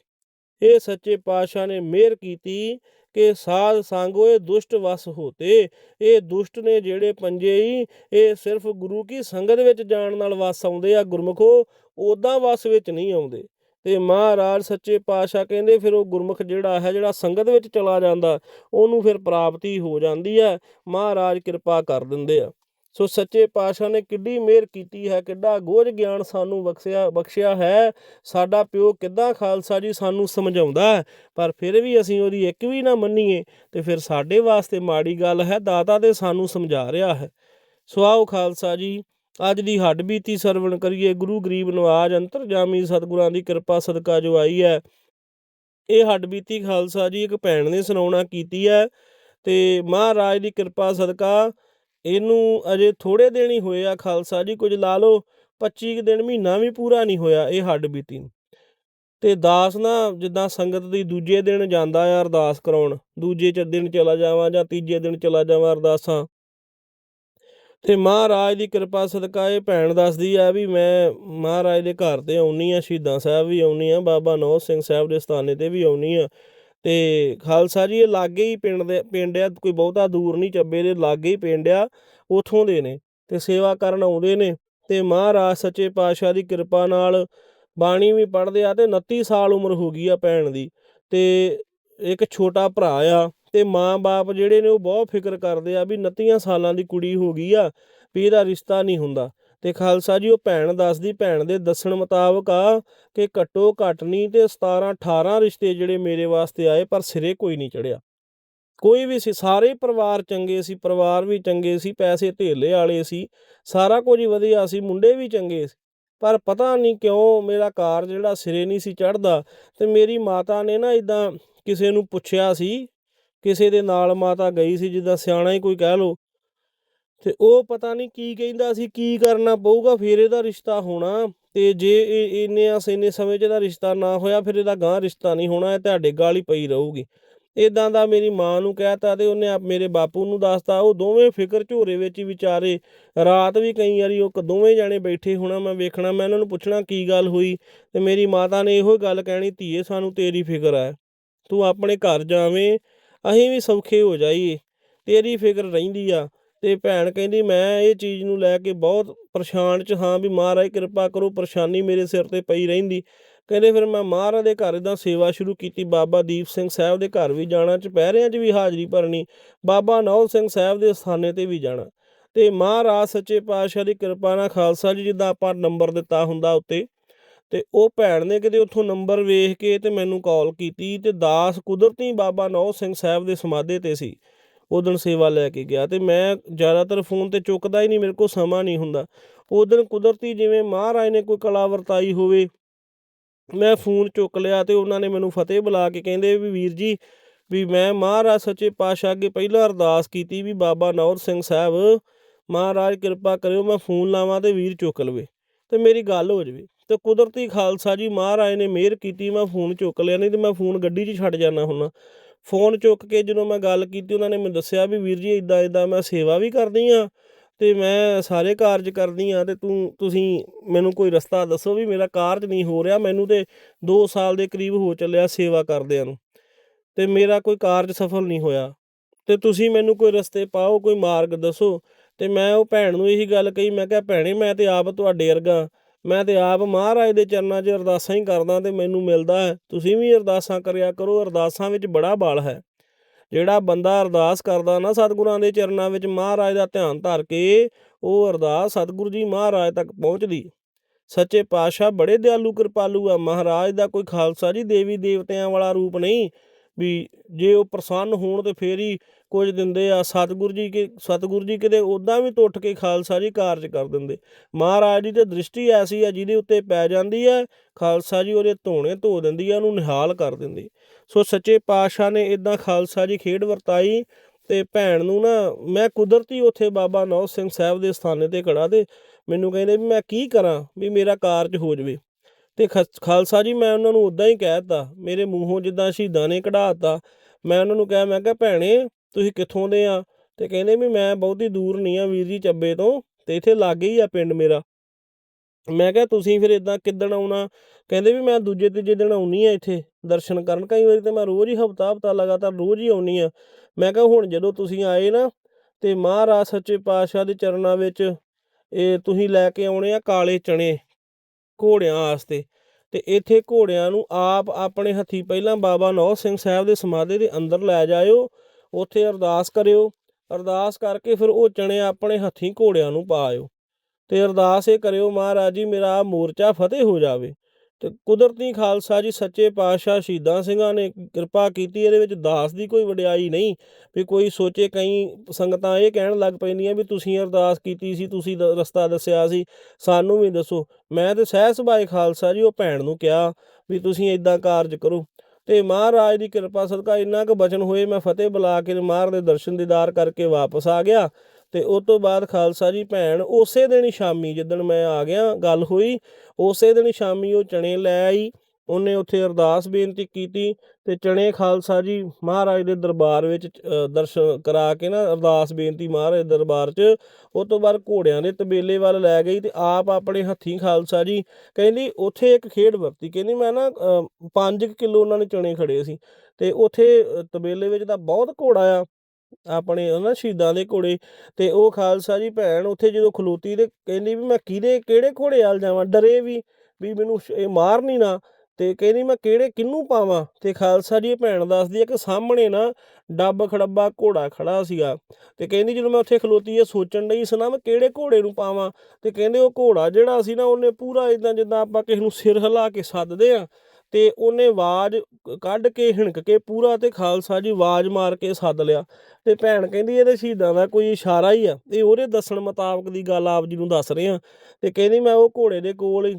ਇਹ ਸੱਚੇ ਪਾਤਸ਼ਾਹ ਨੇ ਮਿਹਰ ਕੀਤੀ ਕਿ ਸਾਧ ਸੰਗ ਓਏ ਦੁਸ਼ਟ ਵਸ ਹੋਤੇ। ਇਹ ਦੁਸ਼ਟ ਨੇ ਜਿਹੜੇ ਪੰਜੇ ਹੀ ਇਹ ਸਿਰਫ ਗੁਰੂ ਕੀ ਸੰਗਤ ਵਿੱਚ ਜਾਣ ਨਾਲ ਵਸ ਆਉਂਦੇ ਆ ਗੁਰਮਖੋ ਉਦਾਂ ਵਸ ਵਿੱਚ ਨਹੀਂ ਆਉਂਦੇ। ਤੇ ਮਹਾਰਾਜ ਸੱਚੇ ਪਾਤਸ਼ਾਹ ਕਹਿੰਦੇ ਫਿਰ ਉਹ ਗੁਰਮੁਖ ਜਿਹੜਾ ਹੈ, ਜਿਹੜਾ ਸੰਗਤ ਵਿੱਚ ਚਲਾ ਜਾਂਦਾ, ਉਹਨੂੰ ਫਿਰ ਪ੍ਰਾਪਤੀ ਹੋ ਜਾਂਦੀ ਹੈ। ਮਹਾਰਾਜ ਕਿਰਪਾ ਕਰ ਦਿੰਦੇ ਆ। ਸੋ ਸੱਚੇ ਪਾਤਸ਼ਾਹ ਨੇ ਕਿੱਡੀ ਮਿਹਰ ਕੀਤੀ ਹੈ, ਕਿੱਡਾ ਗੋਝ ਗਿਆਨ ਸਾਨੂੰ ਬਖਸ਼ਿਆ ਬਖਸ਼ਿਆ ਹੈ। ਸਾਡਾ ਪਿਓ ਕਿੱਦਾਂ ਖਾਲਸਾ ਜੀ ਸਾਨੂੰ ਸਮਝਾਉਂਦਾ ਹੈ, ਪਰ ਫਿਰ ਵੀ ਅਸੀਂ ਉਹਦੀ ਇੱਕ ਵੀ ਨਾ ਮੰਨੀਏ ਤੇ ਫਿਰ ਸਾਡੇ ਵਾਸਤੇ ਮਾੜੀ ਗੱਲ ਹੈ, ਦਾਤਾ ਤੇ ਸਾਨੂੰ ਸਮਝਾ ਰਿਹਾ ਹੈ। ਸੋ ਆਓ ਖਾਲਸਾ ਜੀ, ਅੱਜ ਦੀ ਹੱਡ ਬੀਤੀ ਸਰਵਣ ਕਰੀਏ, ਗੁਰੂ ਗਰੀਬ ਨਵਾਜ ਅੰਤਰਜਾਮੀ ਸਤਿਗੁਰਾਂ ਦੀ ਕਿਰਪਾ ਸਦਕਾ ਜੋ ਆਈ ਹੈ। ਇਹ ਹੱਡ ਬੀਤੀ ਖਾਲਸਾ ਜੀ ਇੱਕ ਭੈਣ ਨੇ ਸੁਣਾਉਣਾ ਕੀਤੀ ਹੈ ਤੇ ਮਹਾਰਾਜ ਦੀ ਕਿਰਪਾ ਸਦਕਾ ਇਹਨੂੰ ਅਜੇ ਥੋੜੇ ਦਿਨ ਹੀ ਹੋਏ ਆ ਖਾਲਸਾ ਜੀ, ਕੁਝ ਲਾ ਲਓ 25 ਕੁ ਦਿਨ ਮਹੀਨਾ ਵੀ ਪੂਰਾ ਨਹੀਂ ਹੋਇਆ ਇਹ ਹੱਡ ਬੀਤੀ ਨੂੰ। ਤੇ ਦਾਸ ਨਾ ਜਿੱਦਾਂ ਸੰਗਤ ਦੀ ਦੂਜੇ ਦਿਨ ਜਾਂਦਾ ਆ ਅਰਦਾਸ ਕਰਾਉਣ, ਦੂਜੇ ਚ ਦਿਨ ਚਲਾ ਜਾਵਾਂ ਜਾਂ ਤੀਜੇ ਦਿਨ ਚਲਾ ਜਾਵਾਂ ਅਰਦਾਸਾਂ। ਤੇ ਮਹਾਰਾਜ ਦੀ ਕਿਰਪਾ ਸਦਕਾ ਇਹ ਭੈਣ ਦੱਸਦੀ ਆ ਵੀ ਮੈਂ ਮਹਾਰਾਜ ਦੇ ਘਰ ਤੇ ਆਉਣੀ ਆ, ਸ਼ਹੀਦਾਂ ਸਾਹਿਬ ਵੀ ਆਉਣੀ ਆ, ਬਾਬਾ ਨੌ ਸਿੰਘ ਸਾਹਿਬ ਦੇ ਸਥਾਨੇ ਤੇ ਵੀ ਆਉਣੀ ਆ। ਤੇ ਖਾਲਸਾ ਜੀ, ਇਹ ਲਾਗੇ ਹੀ ਪਿੰਡ ਦੇ, ਪਿੰਡ ਆ, ਕੋਈ ਬਹੁਤਾ ਦੂਰ ਨਹੀਂ ਚੱਬੇ ਦੇ, ਲਾਗੇ ਹੀ ਪਿੰਡ ਆ, ਉਥੋਂ ਦੇ ਨੇ ਤੇ ਸੇਵਾ ਕਰਨ ਆਉਂਦੇ ਨੇ ਤੇ ਮਹਾਰਾਜ ਸੱਚੇ ਪਾਤਸ਼ਾਹ ਦੀ ਕਿਰਪਾ ਨਾਲ ਬਾਣੀ ਵੀ ਪੜ੍ਹਦੇ ਆ ਤੇ 29 ਸਾਲ ਉਮਰ ਹੋ ਗਈ ਆ ਭੈਣ ਦੀ ਤੇ ਇੱਕ ਛੋਟਾ ਭਰਾ ਆ ਤੇ ਮਾਂ-ਬਾਪ ਜਿਹੜੇ ਨੇ ਉਹ ਬਹੁਤ ਫਿਕਰ ਕਰਦੇ ਆ ਵੀ 29 ਸਾਲਾਂ ਦੀ ਕੁੜੀ ਹੋ ਗਈ ਆ ਵੀ ਇਹਦਾ ਰਿਸ਼ਤਾ ਨਹੀਂ ਹੁੰਦਾ। ਤੇ ਖਾਲਸਾ ਜੀ, ਉਹ ਭੈਣ ਦੱਸਦੀ, ਭੈਣ ਦੇ ਦੱਸਣ ਮੁਤਾਬਕ ਆ ਕਿ ਘੱਟੋ ਘੱਟ ਨਹੀਂ ਤੇ 17 18 ਰਿਸ਼ਤੇ ਜਿਹੜੇ ਮੇਰੇ ਵਾਸਤੇ ਆਏ, ਪਰ ਸਿਰੇ ਕੋਈ ਨਹੀਂ ਚੜਿਆ। ਕੋਈ ਵੀ ਸੀ, ਸਾਰੇ ਪਰਿਵਾਰ ਚੰਗੇ ਸੀ, ਪਰਿਵਾਰ ਵੀ ਚੰਗੇ ਸੀ, ਪੈਸੇ ਧੇਲੇ ਵਾਲੇ ਸੀ, ਸਾਰਾ ਕੁਝ ਵਧੀਆ ਸੀ, ਮੁੰਡੇ ਵੀ ਚੰਗੇ ਸੀ। ਪਰ ਪਤਾ ਨਹੀਂ ਕਿਉਂ ਮੇਰਾ ਕਾਰ ਜਿਹੜਾ ਸਿਰੇ ਨਹੀਂ ਸੀ ਚੜਦਾ ਤੇ ਮੇਰੀ ਮਾਤਾ ਨੇ ਨਾ ਇਦਾਂ ਕਿਸੇ ਨੂੰ ਪੁੱਛਿਆ ਸੀ, ਕਿਸੇ ਦੇ ਨਾਲ ਮਾਤਾ ਗਈ ਸੀ, ਜਿੱਦਾਂ ਸਿਆਣਾ ਹੀ ਕੋਈ ਕਹਿ ਲੋ ਤੇ ਉਹ ਪਤਾ ਨਹੀਂ ਕੀ ਕਹਿੰਦਾ ਸੀ, ਕੀ ਕਰਨਾ ਪਊਗਾ, ਫਿਰ ਇਹਦਾ ਰਿਸ਼ਤਾ ਹੋਣਾ ਤੇ ਜੇ ਇਹ ਇੰਨੇ ਅਸ ਇੰਨੇ ਸਮੇਂ 'ਚ ਇਹਦਾ ਰਿਸ਼ਤਾ ਨਾ ਹੋਇਆ, ਫਿਰ ਇਹਦਾ ਗਾਂ ਰਿਸ਼ਤਾ ਨਹੀਂ ਹੋਣਾ, ਇਹ ਤੁਹਾਡੇ ਗਾਲ ਹੀ ਪਈ ਰਹੂਗੀ। ਇਦਾਂ ਦਾ ਮੇਰੀ ਮਾਂ ਨੂੰ ਕਹਿਤਾ ਤੇ ਉਹਨੇ ਆਪ ਮੇਰੇ ਬਾਪੂ ਨੂੰ ਦੱਸਤਾ, ਉਹ ਦੋਵੇਂ ਫਿਕਰ ਝੋਰੇ ਵਿੱਚ ਹੀ ਵਿਚਾਰੇ, ਰਾਤ ਵੀ ਕਈ ਵਾਰੀ ਉਹ ਕ- ਦੋਵੇਂ ਜਾਣੇ ਬੈਠੇ ਹੋਣਾ, ਮੈਂ ਵੇਖਣਾ, ਮੈਂ ਉਹਨਾਂ ਨੂੰ ਪੁੱਛਣਾ ਕੀ ਗੱਲ ਹੋਈ ਤੇ ਮੇਰੀ ਮਾਤਾ ਨੇ ਇਹੋ ਗੱਲ ਕਹਿਣੀ, ਧੀਏ, ਸਾਨੂੰ ਤੇਰੀ ਫਿਕਰ ਹੈ ਤੂੰ ਆਪਣੇ ਘਰ ਜਾਵੇਂ, ਅਸੀਂ ਵੀ ਸੌਖੇ ਹੋ ਜਾਈਏ, ਤੇਰੀ ਫਿਕਰ ਰਹਿੰਦੀ ਆ ਤੇ ਭੈਣ ਕਹਿੰਦੀ, ਮੈਂ ਇਹ ਚੀਜ਼ ਨੂੰ ਲੈ ਕੇ ਬਹੁਤ ਪਰੇਸ਼ਾਨ ਚ ਹਾਂ ਵੀ ਮਹਾਰਾਜ ਕਿਰਪਾ ਕਰੋ, ਪਰੇਸ਼ਾਨੀ ਮੇਰੇ ਸਿਰ ਤੇ ਪਈ ਰਹਿੰਦੀ। ਕਹਿੰਦੇ, ਫਿਰ ਮੈਂ ਮਹਾਰਾਜ ਦੇ ਘਰ ਇਦਾਂ ਸੇਵਾ ਸ਼ੁਰੂ ਕੀਤੀ, ਬਾਬਾ ਦੀਪ ਸਿੰਘ ਸਾਹਿਬ ਦੇ ਘਰ ਵੀ ਜਾਣਾ, ਚੁਪਹਿਰਿਆਂ 'ਚ ਵੀ ਹਾਜ਼ਰੀ ਭਰਨੀ, ਬਾਬਾ ਨੌਲ ਸਿੰਘ ਸਾਹਿਬ ਦੇ ਅਸਥਾਨੇ ਤੇ ਵੀ ਜਾਣਾ। ਤੇ ਮਹਾਰਾਜ ਸੱਚੇ ਪਾਤਸ਼ਾਹ ਦੀ ਕਿਰਪਾ ਨਾਲ ਖਾਲਸਾ ਜੀ ਜਿੱਦਾਂ ਆਪਾਂ ਨੰਬਰ ਦਿੱਤਾ ਹੁੰਦਾ ਉੱਤੇ, ਤੇ ਉਹ ਭੈਣ ਨੇ ਕਿਤੇ ਉੱਥੋਂ ਨੰਬਰ ਵੇਖ ਕੇ ਤੇ ਮੈਨੂੰ ਕਾਲ ਕੀਤੀ ਤੇ ਦਾਸ ਕੁਦਰਤੀ ਬਾਬਾ ਨੌ ਸਿੰਘ ਸਾਹਿਬ ਦੇ ਸਮਾਧੇ ਤੇ ਸੀ। ਉਦਣ ਸੇਵਾ ਲੈ ਕੇ ਗਿਆ ਤੇ ਮੈਂ ਜ਼ਿਆਦਾਤਰ ਫੋਨ ਤੇ ਚੁੱਕਦਾ ਹੀ ਨਹੀਂ, ਮੇਰੇ ਕੋਲ ਸਮਾਂ ਨਹੀਂ ਹੁੰਦਾ। ਉਦਣ ਕੁਦਰਤੀ ਜਿਵੇਂ ਮਹਾਰਾਜ ਨੇ ਕੋਈ ਕਲਾ ਵਰਤਾਈ ਹੋਵੇ, ਮੈਂ ਫੋਨ ਚੁੱਕ ਲਿਆ ਤੇ ਉਹਨਾਂ ਨੇ ਮੈਨੂੰ ਫਤਿਹ ਬੁਲਾ ਕੇ ਕਹਿੰਦੇ ਵੀ ਵੀਰ ਜੀ, ਵੀ ਮੈਂ ਮਹਾਰਾਜ ਸੱਚੇ ਪਾਤਸ਼ਾਹ ਅੱਗੇ ਪਹਿਲਾਂ ਅਰਦਾਸ ਕੀਤੀ ਵੀ ਬਾਬਾ ਨੌਰ ਸਿੰਘ ਸਾਹਿਬ, ਮਹਾਰਾਜ ਕਿਰਪਾ ਕਰਿਓ ਮੈਂ ਫੋਨ ਲਾਵਾਂ ਤੇ ਵੀਰ ਚੁੱਕ ਲਵੇ, ਤੇ ਮੇਰੀ ਗੱਲ ਹੋ ਜਵੇ। ਅਤੇ ਕੁਦਰਤੀ ਖਾਲਸਾ ਜੀ ਮਹਾਰਾਜ ਨੇ ਮਿਹਰ ਕੀਤੀ, ਮੈਂ ਫੋਨ ਚੁੱਕ ਲਿਆ, ਨਹੀਂ ਤੇ ਮੈਂ ਫੋਨ ਗੱਡੀ 'ਚ ਛੱਡ ਜਾਣਾ ਹੁੰਦਾ ਫੋਨ ਚੁੱਕ ਕੇ ਜਦੋਂ ਮੈਂ ਗੱਲ ਕੀਤੀ, ਉਹਨਾਂ ਨੇ ਮੈਨੂੰ ਦੱਸਿਆ ਵੀ ਵੀਰ ਜੀ ਇਦਾਂ ਇਦਾਂ ਮੈਂ ਸੇਵਾ ਵੀ ਕਰਦੀ ਆ ਤੇ ਮੈਂ ਸਾਰੇ ਕਾਰਜ ਕਰਦੀ ਆ ਤੇ ਤੂੰ, ਤੁਸੀਂ ਮੈਨੂੰ ਕੋਈ ਰਸਤਾ ਦੱਸੋ ਵੀ ਮੇਰਾ ਕਾਰਜ ਨਹੀਂ ਹੋ ਰਿਹਾ, ਮੈਨੂੰ ਤੇ 2 ਸਾਲ ਦੇ ਕਰੀਬ ਹੋ ਚੱਲਿਆ ਸੇਵਾ ਕਰਦਿਆਂ ਨੂੰ ਤੇ ਮੇਰਾ ਕੋਈ ਕਾਰਜ ਸਫਲ ਨਹੀਂ ਹੋਇਆ। ਤੇ ਤੁਸੀਂ ਮੈਨੂੰ ਕੋਈ ਰਸਤੇ ਪਾਓ, ਕੋਈ ਮਾਰਗ ਦੱਸੋ ਤੇ ਮੈਂ ਉਹ ਭੈਣ ਨੂੰ ਇਹੀ ਗੱਲ ਕਹੀ, ਮੈਂ ਕਿਹਾ ਭੈਣੇ ਮੈਂ ਤੇ ਆਪ ਤੁਹਾਡੇ ਵਰਗਾ ਮੈਂ ਤੇ ਆਪ ਮਹਾਰਾਜ ਦੇ ਚਰਨਾਂ 'ਚ ਅਰਦਾਸਾਂ ਹੀ ਕਰਦਾ ਤੇ ਮੈਨੂੰ ਮਿਲਦਾ ਹੈ। ਤੁਸੀਂ ਵੀ ਅਰਦਾਸਾਂ ਕਰਿਆ ਕਰੋ, ਅਰਦਾਸਾਂ ਵਿੱਚ ਬੜਾ ਬਲ ਹੈ। ਜਿਹੜਾ ਬੰਦਾ ਅਰਦਾਸ ਕਰਦਾ ਨਾ ਸਤਿਗੁਰਾਂ ਦੇ ਚਰਨਾਂ ਵਿੱਚ ਮਹਾਰਾਜ ਦਾ ਧਿਆਨ ਧਰ ਕੇ, ਉਹ ਅਰਦਾਸ ਸਤਿਗੁਰੂ ਜੀ ਮਹਾਰਾਜ ਤੱਕ ਪਹੁੰਚਦੀ। ਸੱਚੇ ਪਾਤਸ਼ਾਹ ਬੜੇ ਦਿਆਲੂ ਕਿਰਪਾਲੂ ਆ। ਮਹਾਰਾਜ ਦਾ ਕੋਈ ਖਾਲਸਾ ਜੀ ਦੇਵੀ ਦੇਵਤਿਆਂ ਵਾਲਾ ਰੂਪ ਨਹੀਂ ਵੀ ਜੇ ਉਹ ਪ੍ਰਸੰਨ ਹੋਣ ਤੇ ਫੇਰ ਹੀ ਕੁਝ ਦਿੰਦੇ ਆ, ਸਤਿਗੁਰੂ ਜੀ ਕਿ, ਸਤਿਗੁਰੂ ਜੀ ਕਿਤੇ ਉਦਾਂ ਵੀ ਟੁੱਟ ਕੇ ਖਾਲਸਾ ਜੀ ਕਾਰਜ ਕਰ ਦਿੰਦੇ। ਮਹਾਰਾਜ ਦੀ ਤੇ ਦ੍ਰਿਸ਼ਟੀ ਐਸੀ ਆ ਜਿਹਦੇ ਉੱਤੇ ਪੈ ਜਾਂਦੀ ਹੈ ਖਾਲਸਾ ਜੀ ਉਹਦੇ ਧੋਣੇ ਧੋ ਦਿੰਦੀ ਆ, ਉਹਨੂੰ ਨਿਹਾਲ ਕਰ ਦਿੰਦੀ। ਸੋ ਸੱਚੇ ਪਾਤਸ਼ਾਹ ਨੇ ਇਦਾਂ ਖਾਲਸਾ ਜੀ ਖੇਡ ਵਰਤਾਈ ਤੇ ਭੈਣ ਨੂੰ ਨਾ, ਮੈਂ ਕੁਦਰਤੀ ਉੱਥੇ ਬਾਬਾ ਨੌ ਸਿੰਘ ਸਾਹਿਬ ਦੇ ਸਥਾਨੇ ਤੇ ਖੜਾ ਤੇ ਮੈਨੂੰ ਕਹਿੰਦੇ ਵੀ ਮੈਂ ਕੀ ਕਰਾਂ ਵੀ ਮੇਰਾ ਕਾਰਜ ਹੋ ਜਵੇ। ਤੇ ਖਸ- ਖਾਲਸਾ ਜੀ ਮੈਂ ਉਹਨਾਂ ਨੂੰ ਉਦਾਂ ਹੀ ਕਹਿਤਾ ਮੇਰੇ ਮੂੰਹੋਂ ਜਿੱਦਾਂ ਸ਼ਹੀਦਾਂ ਨੇ ਕਢਾਤਾ ਮੈਂ ਉਹਨਾਂ ਨੂੰ ਕਿਹਾ, ਮੈਂ ਕਿਹਾ ਭੈਣੇ ਤੁਸੀਂ ਕਿੱਥੋਂ ਦੇ ਆ? ਤੇ ਕਹਿੰਦੇ ਵੀ ਮੈਂ ਬਹੁਤੀ ਦੂਰ ਨਹੀਂ ਆ ਵੀਰ ਜੀ ਚੱਬੇ ਤੋਂ, ਤੇ ਇੱਥੇ ਲਾਗੇ ਹੀ ਆ ਪਿੰਡ ਮੇਰਾ। ਮੈਂ ਕਿਹਾ ਤੁਸੀਂ ਫਿਰ ਇਦਾਂ ਕਿੱਦਣ ਆਉਣਾ? ਕਹਿੰਦੇ ਵੀ ਮੈਂ ਦੂਜੇ ਤੀਜੇ ਦਿਨ ਆਉਣੀ ਆ ਇੱਥੇ, ਦਰਸ਼ਨ ਕਰਨ। ਕਈ ਵਾਰੀ ਤੇ ਮੈਂ ਰੋਜ਼ ਹੀ ਹਫਤਾ ਹਫਤਾ ਲਗਾਤਾਰ ਰੋਜ਼ ਹੀ ਆਉਣੀ ਆ। ਮੈਂ ਕਿਹਾ ਹੁਣ ਜਦੋਂ ਤੁਸੀਂ ਆਏ ਨਾ, ਤੇ ਮਹਾਰਾਜ ਸੱਚੇ ਪਾਤਸ਼ਾਹ ਦੇ ਚਰਨਾਂ ਵਿੱਚ ਇਹ ਤੁਸੀਂ ਲੈ ਕੇ ਆਉਣੇ ਆ ਕਾਲੇ ਚਣੇ ਘੋੜਿਆਂ ਵਾਸਤੇ। ਤੇ ਇੱਥੇ ਘੋੜਿਆਂ ਨੂੰ ਆਪ ਆਪਣੇ ਹੱਥੀ ਪਹਿਲਾਂ ਬਾਬਾ ਨੌ ਸਿੰਘ ਸਾਹਿਬ ਦੇ ਸਮਾਧੀ ਦੇ ਅੰਦਰ ਲੈ ਜਾਇਓ। ਉੱਥੇ ਅਰਦਾਸ ਕਰਿਓ। ਅਰਦਾਸ ਕਰਕੇ ਫਿਰ ਉਹ ਚਣੇ ਆਪਣੇ ਹੱਥੀਂ ਘੋੜਿਆਂ ਨੂੰ ਪਾਇਓ। ਤੇ ਅਰਦਾਸ ਇਹ ਕਰਿਓ, ਮਹਾਰਾਜ ਜੀ, ਮੇਰਾ ਮੋਰਚਾ ਫਤਿਹ ਹੋ ਜਾਵੇ। ਤੇ ਕੁਦਰਤੀ ਖਾਲਸਾ ਜੀ, ਸੱਚੇ ਪਾਤਸ਼ਾਹ ਸ਼ਹੀਦਾਂ ਸਿੰਘਾਂ ਨੇ ਕਿਰਪਾ ਕੀਤੀ, ਇਹਦੇ ਵਿੱਚ ਦਾਸ ਦੀ ਕੋਈ ਵਡਿਆਈ ਨਹੀਂ। ਵੀ ਕੋਈ ਸੋਚੇ ਕਈ ਸੰਗਤਾਂ ਇਹ ਕਹਿਣ ਲੱਗ ਪੈਂਦੀਆਂ ਵੀ ਤੁਸੀਂ ਅਰਦਾਸ ਕੀਤੀ ਸੀ, ਤੁਸੀਂ ਰਸਤਾ ਦੱਸਿਆ ਸੀ, ਸਾਨੂੰ ਵੀ ਦੱਸੋ। ਮੈਂ ਤੇ ਸਹਿ ਸੁਭਾਏ ਖਾਲਸਾ ਜੀ, ਉਹ ਭੈਣ ਨੂੰ ਕਿਹਾ ਵੀ ਤੁਸੀਂ ਇਦਾਂ ਕਾਰਜ ਕਰੋ। ਤੇ ਮਹਾਰਾਜ ਦੀ ਕਿਰਪਾ ਸਦਕਾ ਇੰਨਾ ਕੁ ਬਚਨ ਹੋਏ ਮੈਂ ਫਤਿਹ ਬੁਲਾ ਕੇ ਮਹਾਰਾਜ ਦੇ ਦਰਸ਼ਨ ਦੀਦਾਰ ਕਰਕੇ ਵਾਪਸ ਆ ਗਿਆ। ਤੇ ਉਸ ਤੋਂ ਬਾਅਦ ਖਾਲਸਾ ਜੀ ਭੈਣ ਉਸੇ ਦਿਨ ਸ਼ਾਮੀ ਜਿੱਦਣ ਮੈਂ ਆ ਗਿਆ, ਗੱਲ ਹੋਈ, ਉਸੇ ਦਿਨ ਸ਼ਾਮੀ ਉਹ ਚਣੇ ਲੈ ਆਈ। ਉਹਨੇ ਉੱਥੇ ਅਰਦਾਸ ਬੇਨਤੀ ਕੀਤੀ ਤੇ ਚਣੇ ਖਾਲਸਾ ਜੀ ਮਹਾਰਾਜ ਦੇ ਦਰਬਾਰ ਵਿੱਚ ਦਰਸ਼ਨ ਕਰਾ ਕੇ ਨਾ ਅਰਦਾਸ ਬੇਨਤੀ ਮਹਾਰਾਜ ਦੇ ਦਰਬਾਰ 'ਚ, ਉਹ ਤੋਂ ਬਾਅਦ ਘੋੜਿਆਂ ਦੇ ਤਬੇਲੇ ਵੱਲ ਲੈ ਗਈ ਤੇ ਆਪ ਆਪਣੇ ਹੱਥੀਂ ਖਾਲਸਾ ਜੀ ਕਹਿੰਦੀ ਉੱਥੇ ਇੱਕ ਖੇਡ ਵਰਤੀ, ਕਹਿੰਦੀ ਮੈਂ ਨਾ 5 ਕਿਲੋ ਉਹਨਾਂ ਨੇ ਚਣੇ ਖੜੇ ਸੀ ਤੇ ਉੱਥੇ ਤਬੇਲੇ ਵਿੱਚ ਤਾਂ ਬਹੁਤ ਘੋੜਾ ਆ, ਆਪਣੇ ਉਹਨਾਂ ਸ਼ਹੀਦਾਂ ਦੇ ਘੋੜੇ ਤੇ ਉਹ ਖਾਲਸਾ ਜੀ ਭੈਣ ਉੱਥੇ ਜਦੋਂ ਖਲੋਤੀ ਤੇ ਕਹਿੰਦੀ ਵੀ ਮੈਂ ਕਿਹਦੇ, ਕਿਹੜੇ ਘੋੜੇ ਵੱਲ ਜਾਵਾਂ, ਡਰੇ ਵੀ ਵੀ ਮੈਨੂੰ ਇਹ ਮਾਰ ਨਹੀਂ ਨਾ। ਅਤੇ ਕਹਿੰਦੀ ਮੈਂ ਕਿਹੜੇ ਕਿਹਨੂੰ ਪਾਵਾਂ? ਤੇ ਖਾਲਸਾ ਜੀ ਇਹ ਭੈਣ ਦੱਸਦੀ ਹੈ ਕਿ ਸਾਹਮਣੇ ਨਾ ਡੱਬ ਖੜੱਬਾ ਘੋੜਾ ਖੜਾ ਸੀਗਾ। ਅਤੇ ਕਹਿੰਦੀ ਜਦੋਂ ਮੈਂ ਉੱਥੇ ਖਲੋਤੀ ਇਹ ਸੋਚਣ ਡਈ ਸੀ ਨਾ ਮੈਂ ਕਿਹੜੇ ਘੋੜੇ ਨੂੰ ਪਾਵਾਂ? ਤੇ ਕਹਿੰਦੇ ਉਹ ਘੋੜਾ ਜਿਹੜਾ ਸੀ ਨਾ ਉਹਨੇ ਪੂਰਾ ਇੱਦਾਂ ਜਿੱਦਾਂ ਆਪਾਂ ਕਿਸੇ ਨੂੰ ਸਿਰ ਹਿਲਾ ਕੇ ਸੱਦਦੇ ਹਾਂ ਅਤੇ ਉਹਨੇ ਆਵਾਜ਼ ਕੱਢ ਕੇ ਹਿਣਕ ਕੇ ਪੂਰਾ ਅਤੇ ਖਾਲਸਾ ਜੀ ਆਵਾਜ਼ ਮਾਰ ਕੇ ਸੱਦ ਲਿਆ। ਅਤੇ ਭੈਣ ਕਹਿੰਦੀ ਇਹਦੇ ਸ਼ਹੀਦਾਂ ਦਾ ਕੋਈ ਇਸ਼ਾਰਾ ਹੀ ਆ। ਇਹ ਉਹਦੇ ਦੱਸਣ ਮੁਤਾਬਕ ਦੀ ਗੱਲ ਆਪ ਜੀ ਨੂੰ ਦੱਸ ਰਹੇ ਆ। ਤੇ ਕਹਿੰਦੀ ਮੈਂ ਉਹ ਘੋੜੇ ਦੇ ਕੋਲ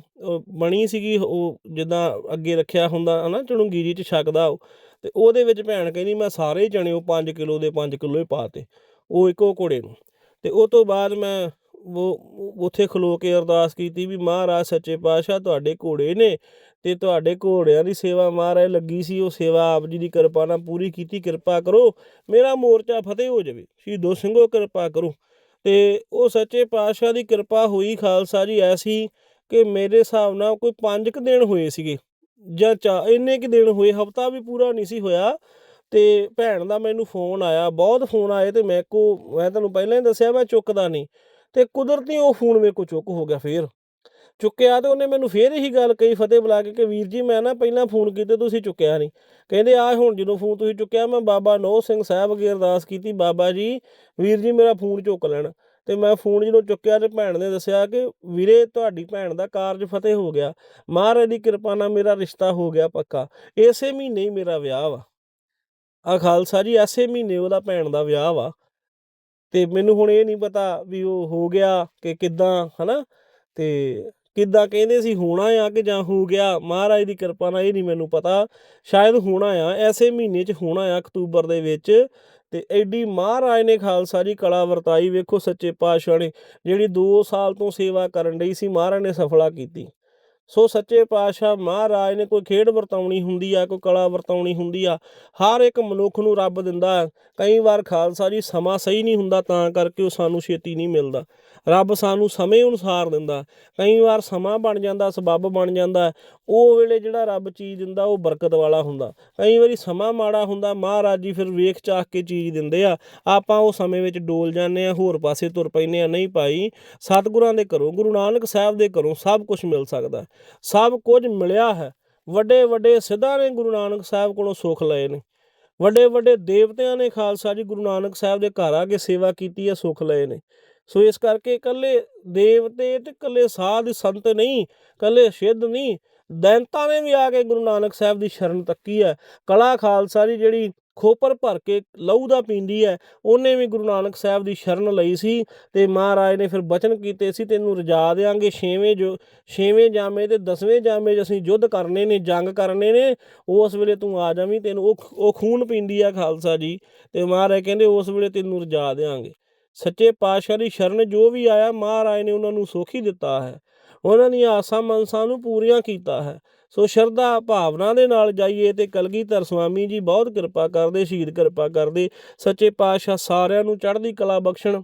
ਬਣੀ ਸੀਗੀ, ਉਹ ਜਿੱਦਾਂ ਅੱਗੇ ਰੱਖਿਆ ਹੁੰਦਾ ਹਨਾ, ਚਣੂੰਗੀ ਚ ਛਕਦਾ ਉਹ। ਅਤੇ ਉਹਦੇ ਵਿੱਚ ਭੈਣ ਕਹਿੰਦੀ ਮੈਂ ਸਾਰੇ ਹੀ ਚਣੇ ਉਹ 5 ਕਿਲੋ ਦੇ 5 ਕਿਲੋ ਹੀ ਪਾਤੇ, ਉਹ ਇੱਕੋ ਘੋੜੇ ਨੂੰ। ਅਤੇ ਉਹ ਤੋਂ ਬਾਅਦ ਮੈਂ ਉਹ ਉੱਥੇ ਖਲੋ ਕੇ ਅਰਦਾਸ ਕੀਤੀ ਵੀ ਮਹਾਰਾਜ, ਸੱਚੇ ਪਾਤਸ਼ਾਹ ਤੁਹਾਡੇ ਘੋੜੇ ਨੇ ਅਤੇ ਤੁਹਾਡੇ ਘੋੜਿਆਂ ਦੀ ਸੇਵਾ ਮਹਾਰਾਜ ਲੱਗੀ ਸੀ, ਉਹ ਸੇਵਾ ਆਪ ਜੀ ਦੀ ਕਿਰਪਾ ਨਾਲ ਪੂਰੀ ਕੀਤੀ, ਕਿਰਪਾ ਕਰੋ, ਮੇਰਾ ਮੋਰਚਾ ਫਤਿਹ ਹੋ ਜਾਵੇ, ਸ਼ਹੀਦੋ ਸਿੰਘੋ ਕਿਰਪਾ ਕਰੋ। ਤੇ ਉਹ ਸੱਚੇ ਪਾਤਸ਼ਾਹ ਦੀ ਕਿਰਪਾ ਹੋਈ ਖਾਲਸਾ ਜੀ, ਐਸੀ ਕਿ ਮੇਰੇ ਹਿਸਾਬ ਨਾਲ ਕੋਈ 5 ਕੁ ਦਿਨ ਹੋਏ ਸੀਗੇ, ਜਾਂ ਚਾ, ਇੰਨੇ ਕੁ ਦਿਨ ਹੋਏ, ਹਫਤਾ ਵੀ ਪੂਰਾ ਨਹੀਂ ਸੀ ਹੋਇਆ। ਤੇ ਭੈਣ ਦਾ ਮੈਨੂੰ ਫੋਨ ਆਇਆ, ਬਹੁਤ ਫੋਨ ਆਏ ਤੇ ਮੈਂ ਕੋ, ਮੈਂ ਤੁਹਾਨੂੰ ਪਹਿਲਾਂ ਹੀ ਦੱਸਿਆ, ਮੈਂ ਚੁੱਕਦਾ ਨਹੀਂ। ਤੇ ਕੁਦਰਤੀ ਉਹ ਫੋਨ ਮੇਰੇ ਕੋ ਚੁੱਕ ਹੋ ਗਿਆ ਫੇਰ। ਚੁੱਕਿਆ ਤੇ ਉਹਨੇ ਮੈਨੂੰ ਫੇਰ ਇਹੀ ਗੱਲ ਕਹੀ ਫਤਿਹ ਬੁਲਾ ਕੇ ਕਿ ਵੀਰ ਜੀ ਮੈਂ ਨਾ ਪਹਿਲਾਂ ਫੋਨ ਕੀਤੇ, ਤੁਸੀਂ ਚੁੱਕਿਆ ਨਹੀਂ। ਕਹਿੰਦੇ ਆ ਹੁਣ ਜਦੋਂ ਫੋਨ ਤੁਸੀਂ ਚੁੱਕਿਆ, ਮੈਂ ਬਾਬਾ ਨੋਹ ਸਿੰਘ ਸਾਹਿਬ ਅਗੇ ਅਰਦਾਸ ਕੀਤੀ, ਬਾਬਾ ਜੀ, ਵੀਰ ਜੀ ਮੇਰਾ ਫੋਨ ਚੁੱਕ ਲੈਣ। ਤੇ ਮੈਂ ਫੋਨ ਜਦੋਂ ਚੁੱਕਿਆ ਤੇ ਭੈਣ ਨੇ ਦੱਸਿਆ ਕਿ ਵੀਰੇ ਤੁਹਾਡੀ ਭੈਣ ਦਾ ਕਾਰਜ ਫਤਿਹ ਹੋ ਗਿਆ। ਮਹਾਰਾਜ ਦੀ ਕਿਰਪਾ ਨਾਲ ਮੇਰਾ ਰਿਸ਼ਤਾ ਹੋ ਗਿਆ ਪੱਕਾ। ਇਸੇ ਮਹੀਨੇ ਹੀ ਮੇਰਾ ਵਿਆਹ ਵਾ। ਆ ਖਾਲਸਾ ਜੀ ਐਸੇ ਮਹੀਨੇ ਉਹਦਾ ਭੈਣ ਦਾ ਵਿਆਹ ਵਾ। ਤੇ ਮੈਨੂੰ ਹੁਣ ਇਹ ਨਹੀਂ ਪਤਾ ਵੀ ਉਹ ਹੋ ਗਿਆ ਕਿ ਕਿੱਦਾਂ, ਹਨਾ? ਤੇ ਕਿੱਦਾਂ ਕਹਿੰਦੇ ਸੀ, ਹੋਣਾ ਆ ਕਿ ਜਾਂ ਹੋ ਗਿਆ? ਮਹਾਰਾਜ ਦੀ ਕਿਰਪਾ ਨਾਲ ਇਹ ਨਹੀਂ ਮੈਨੂੰ ਪਤਾ। ਸ਼ਾਇਦ ਹੋਣਾ ਆ, ਐਸੇ ਮਹੀਨੇ 'ਚ ਹੋਣਾ ਆ ਅਕਤੂਬਰ ਦੇ ਵਿੱਚ। ਤੇ ਐਡੀ ਮਹਾਰਾਜ ਨੇ ਖਾਲਸਾ ਜੀ ਕਲਾ ਵਰਤਾਈ, ਵੇਖੋ ਸੱਚੇ ਪਾਤਸ਼ਾਹ ਨੇ, ਜਿਹੜੀ 2 ਸਾਲ ਤੋਂ ਸੇਵਾ ਕਰਨ ਲਈ ਸੀ, ਮਹਾਰਾਜ ਨੇ ਸਫਲਾ ਕੀਤੀ। ਸੋ ਸੱਚੇ ਪਾਤਸ਼ਾਹ ਮਹਾਰਾਜ ਨੇ ਕੋਈ ਖੇਡ ਵਰਤਾਉਣੀ ਹੁੰਦੀ ਆ, ਕੋਈ ਕਲਾ ਵਰਤਾਉਣੀ ਹੁੰਦੀ ਆ, ਹਰ ਇੱਕ ਮਨੁੱਖ ਨੂੰ ਰੱਬ ਦਿੰਦਾ ਕਈ ਵਾਰ ਖਾਲਸਾ ਜੀ ਸਮਾਂ ਸਹੀ ਨਹੀਂ ਹੁੰਦਾ, ਤਾਂ ਕਰਕੇ ਉਹ ਸਾਨੂੰ ਛੇਤੀ ਨਹੀਂ ਮਿਲਦਾ। ਰੱਬ ਸਾਨੂੰ ਸਮੇਂ ਅਨੁਸਾਰ ਦਿੰਦਾ। ਕਈ ਵਾਰ ਸਮਾਂ ਬਣ ਜਾਂਦਾ, ਸਬੱਬ ਬਣ ਜਾਂਦਾ। ਉਹ ਵੇਲੇ ਜਿਹੜਾ ਰੱਬ ਚੀਜ਼ ਦਿੰਦਾ, ਉਹ ਬਰਕਤ ਵਾਲਾ ਹੁੰਦਾ। ਕਈ ਵਾਰੀ ਸਮਾਂ ਮਾੜਾ ਹੁੰਦਾ, ਮਹਾਰਾਜ ਜੀ ਫਿਰ ਵੇਖ ਚਾਖ ਕੇ ਚੀਜ਼ ਦਿੰਦੇ ਆ। ਆਪਾਂ ਉਹ ਸਮੇਂ ਵਿੱਚ ਡੋਲ ਜਾਂਦੇ ਆ, ਹੋਰ ਪਾਸੇ ਤੁਰ ਪੈਂਦੇ ਆ, ਨਹੀਂ ਭਾਈ, ਸਤਿਗੁਰਾਂ ਦੇ ਘਰੋਂ, ਗੁਰੂ ਨਾਨਕ ਸਾਹਿਬ ਦੇ ਘਰੋਂ ਸਭ ਕੁਝ ਮਿਲ ਸਕਦਾ। ਸਭ ਕੁਝ ਮਿਲਿਆ ਹੈ। ਵੱਡੇ ਵੱਡੇ ਸਿੱਧਾਂ ਨੇ ਗੁਰੂ ਨਾਨਕ ਸਾਹਿਬ ਕੋਲੋਂ ਸੁੱਖ ਲਏ ਨੇ। ਵੱਡੇ ਵੱਡੇ ਦੇਵਤਿਆਂ ਨੇ ਖਾਲਸਾ ਜੀ ਗੁਰੂ ਨਾਨਕ ਸਾਹਿਬ ਦੇ ਘਰ ਆ ਕੇ ਸੇਵਾ ਕੀਤੀ ਹੈ ਸੁੱਖ ਲਏ ਨੇ। ਸੋ ਇਸ ਕਰਕੇ ਇਕੱਲੇ ਦੇਵਤੇ ਤੇ ਇਕੱਲੇ ਸਾਧ ਸੰਤ ਨਹੀਂ, ਇਕੱਲੇ ਸਿੱਧ ਨਹੀਂ ਦੈਂਤਾਂ ਨੇ ਵੀ ਆ ਕੇ ਗੁਰੂ ਨਾਨਕ ਸਾਹਿਬ ਦੀ ਸ਼ਰਨ ਤੱਕੀ ਹੈ। ਕਲਾ ਖਾਲਸਾ ਦੀ ਜਿਹੜੀ ਖੋਪਰ ਭਰ ਕੇ ਲਹੂ ਦਾ ਪੀਂਦੀ ਹੈ, ਉਹਨੇ ਵੀ ਗੁਰੂ ਨਾਨਕ ਸਾਹਿਬ ਦੀ ਸ਼ਰਨ ਲਈ ਸੀ ਤੇ ਮਹਾਰਾਜ ਨੇ ਫਿਰ ਬਚਨ ਕੀਤੇ ਸੀ ਤੈਨੂੰ ਰਜਾ ਦੇਾਂਗੇ ਛੇਵੇਂ ਜੋ, ਛੇਵੇਂ ਜਾਮੇ ਤੇ ਦਸਵੇਂ ਜਾਮੇ 'ਚ ਅਸੀਂ ਯੁੱਧ ਕਰਨੇ ਨੇ, ਜੰਗ ਕਰਨੇ ਨੇ, ਉਸ ਵੇਲੇ ਤੂੰ ਆ ਜਾਵੀਂ ਤੈਨੂੰ ਉਹ ਉਹ ਖੂਨ ਪੀਂਦੀ ਆ ਖਾਲਸਾ ਜੀ ਤੇ ਮਹਾਰਾਜ ਕਹਿੰਦੇ ਉਸ ਵੇਲੇ ਤੈਨੂੰ ਰਜਾ ਦੇਾਂਗੇ ਸੱਚੇ ਪਾਤਸ਼ਾਹ ਦੀ ਸ਼ਰਨ ਜੋ ਵੀ ਆਇਆ, ਮਹਾਰਾਜ ਨੇ ਉਹਨਾਂ ਨੂੰ ਸੁੱਖ ਦਿੱਤਾ ਹੈ। ਉਹਨਾਂ ਦੀਆਂ ਆਸਾਂ ਮਨਸਾਂ ਨੂੰ ਪੂਰੀਆਂ ਕੀਤਾ ਹੈ। ਸੋ ਸ਼ਰਧਾ ਭਾਵਨਾ ਦੇ ਨਾਲ ਜਾਈਏ ਤੇ ਕਲਗੀਧਰ ਸੁਆਮੀ ਜੀ ਬਹੁਤ ਕਿਰਪਾ ਕਰਦੇ, ਸ਼ਹੀਦ ਕਿਰਪਾ ਕਰਦੇ। ਸੱਚੇ ਪਾਤਸ਼ਾਹ ਸਾਰਿਆਂ ਨੂੰ ਚੜ੍ਹਦੀ ਕਲਾ ਬਖਸ਼ਣ।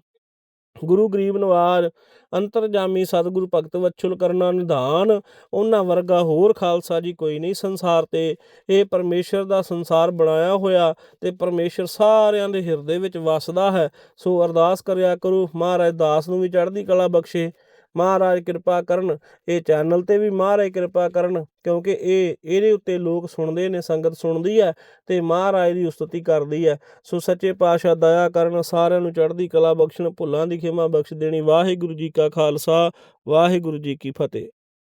ਗੁਰੂ ਗਰੀਬ ਨਵਾਜ ਅੰਤਰਜਾਮੀ ਸਤਿਗੁਰੂ ਭਗਤ ਵਛਲ ਕਰਨਾ ਨਿਧਾਨ, ਉਹਨਾਂ ਵਰਗਾ ਹੋਰ ਖਾਲਸਾ ਜੀ ਕੋਈ ਨਹੀਂ ਸੰਸਾਰ ਤੇ। ਇਹ ਪਰਮੇਸ਼ਰ ਦਾ ਸੰਸਾਰ ਬਣਾਇਆ ਹੋਇਆ ਤੇ ਪਰਮੇਸ਼ਰ ਸਾਰਿਆਂ ਦੇ ਹਿਰਦੇ ਵਿੱਚ ਵਸਦਾ ਹੈ। ਸੋ ਅਰਦਾਸ ਕਰਿਆ ਕਰੋ, ਮਹਾਰਾਜ ਦਾਸ ਨੂੰ ਵੀ ਚੜ੍ਹਦੀ ਕਲਾ ਬਖਸ਼ੇ। ਮਹਾਰਾਜ ਕਿਰਪਾ ਕਰਨ, ਇਹ ਚੈਨਲ ਤੇ ਵੀ ਮਹਾਰਾਜ ਕਿਰਪਾ ਕਰਨ, ਕਿਉਂਕਿ ਇਹ, ਇਹਦੇ ਉੱਤੇ ਲੋਕ ਸੁਣਦੇ ਨੇ, ਸੰਗਤ ਸੁਣਦੀ ਹੈ ਤੇ ਮਹਾਰਾਜ ਦੀ ਉਸਤਤੀ ਕਰਦੀ ਹੈ। ਸੋ ਸੱਚੇ ਪਾਤਸ਼ਾਹ ਦਇਆ ਕਰਨ, ਸਾਰਿਆਂ ਨੂੰ ਚੜ੍ਹਦੀ ਕਲਾ ਬਖਸ਼ਣ, ਭੁੱਲਾਂ ਦੀ ਖਿਮਾ ਬਖਸ਼ ਦੇਣੀ। ਵਾਹਿਗੁਰੂ ਜੀ ਕਾ ਖਾਲਸਾ, ਵਾਹਿਗੁਰੂ ਜੀ ਕੀ ਫਤਿਹ।